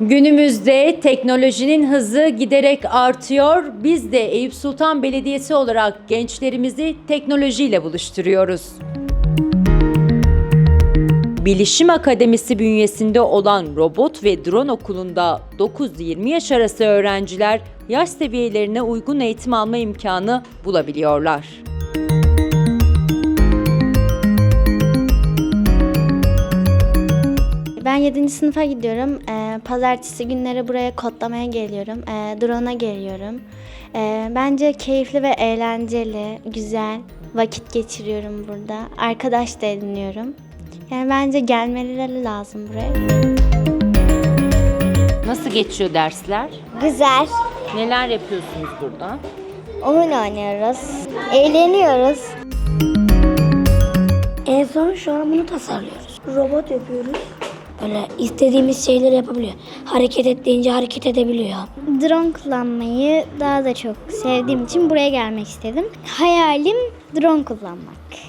Günümüzde teknolojinin hızı giderek artıyor. Biz de Eyüp Sultan Belediyesi olarak gençlerimizi teknolojiyle buluşturuyoruz. Bilişim Akademisi bünyesinde olan Robot ve Drone Okulu'nda 9-20 yaş arası öğrenciler yaş seviyelerine uygun eğitim alma imkanı bulabiliyorlar. 7. sınıfa gidiyorum. Ee, pazartesi günleri buraya kodlamaya geliyorum. Ee, drone'a geliyorum. Ee, bence keyifli ve eğlenceli, güzel vakit geçiriyorum burada. Arkadaş da ediniyorum. Yani bence gelmeleri lazım buraya. Nasıl geçiyor dersler? Güzel. Neler yapıyorsunuz burada? Oyun oynuyoruz. Eğleniyoruz. En son şu an bunu tasarlıyoruz. Robot yapıyoruz. Böyle istediğimiz şeyleri yapabiliyor. Hareket et hareket edebiliyor. Drone kullanmayı daha da çok sevdiğim için buraya gelmek istedim. Hayalim drone kullanmak.